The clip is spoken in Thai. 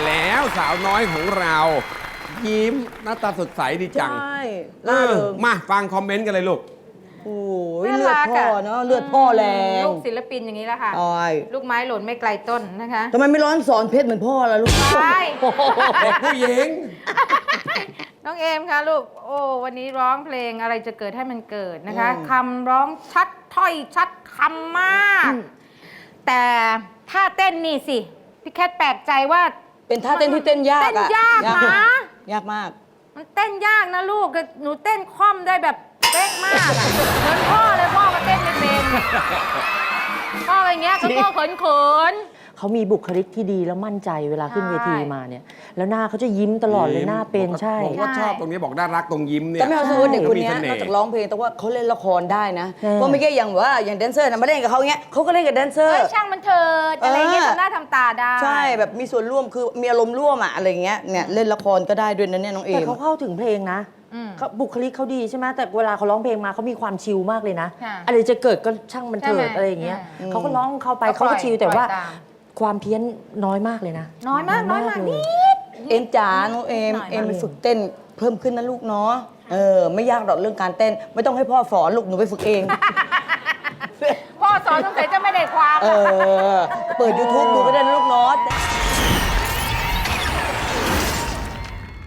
าวน้อยของเรา ยิ้มหน้าตาสดใสดีจังใช่เอล่าอเริงมาฟังคอมเมนต์กันเลยลูก โอ้ยน่าเลือดรักพ่ออะเนาะเลือดพ่อแรงลูกศิลปินอย่างนี้แหละค่ะ ใช่ลูกไม้หล่นไม่ไกลต้นนะคะทำไมไม่ร้อนสอนเพชรเหมือนพ่อล่ะลูกใช่เด็กผู้หญิง น้องเอมคะลูก โอ้วันนี้ร้องเพลงอะไรจะเกิดให้มันเกิดนะคะคำร้องชัดถ้อยชัดคำมาก แต่ท่าเต้นนี่สิ พี่แคทแปลกใจว่า เป็นท่าเต้นที่เต้นยากเต้นอะยากนะ ยากมาก มันเต้นยากนะลูกหนูเต้นคล่อมได้แบบเป๊ะมากอะเหมือนพ่อเลยพ่อก็เต้นไม่เป็นพ่ออย่างเงี้ยก็พ่อเขินเขิน เขามีบุคลิกที่ดีแล้วมั่นใจเวลาขึ้นเวทีมาเนี่ย แล้วหน้าเขาจะยิ้มตลอดเลยหน้าเป็นใช่บอกว่าชอบตรงนี้บอกน่ารักตรงยิ้มเนี่ย แต่ไม่เอาสมมติเด็กคนเนี้ยมีสนอกจากร้องเพลงแต่ว่าเขาเล่นละครได้นะใช่เพราะไม่ใช่อย่างว่าอย่างแดนเซอร์นะมาเล่นกับเขาเงี้ยเขาก็เล่นกับแดนเซอเอ้ร์ยช่างมันเถิดอะไรเงี้ยเออทำหน้าทำตาได้ใช่แบบมีส่วนร่วมคือมีอารมณ์ร่วมอะอะไรเงี้ยเนี่ยเล่นละครก็ได้ด้วยนะเนี่ยน้องเอแต่ม เขาเข้าถึงเพลงนะอืมเขาบุคลิกเขาดีใช่ไหมแต่เวลาเขาร้องเพลงมาเขามีความชิลมากเลยนะ ค่ะอะไรจะเกิดก็ช่างมันเถิใช่ดไหมอะไรอย่างเงี้ยอืม เขาก็ร้องเข้าไปก็ปล่เขาอยก็ชิลแต่ว่า ปล่อยตาม ความเพี้ยนน้อยมากเลยนะน้อยมากน้อยมากเลยนี่ เอ็มจ๋าน้องเอมหน่อยเอมไปฝึกเต้นเพิ่มขึ้นนะลูกเนาะเออไม่ยากหรอกเรื่องการเต้น ไม่ต้องให้พ่อสอนลูกหนูไปฝึกเอง พ่อสอนสงสัยจะไม่ได้ความ เออ เปิด YouTube ดูก็ได้นะลูก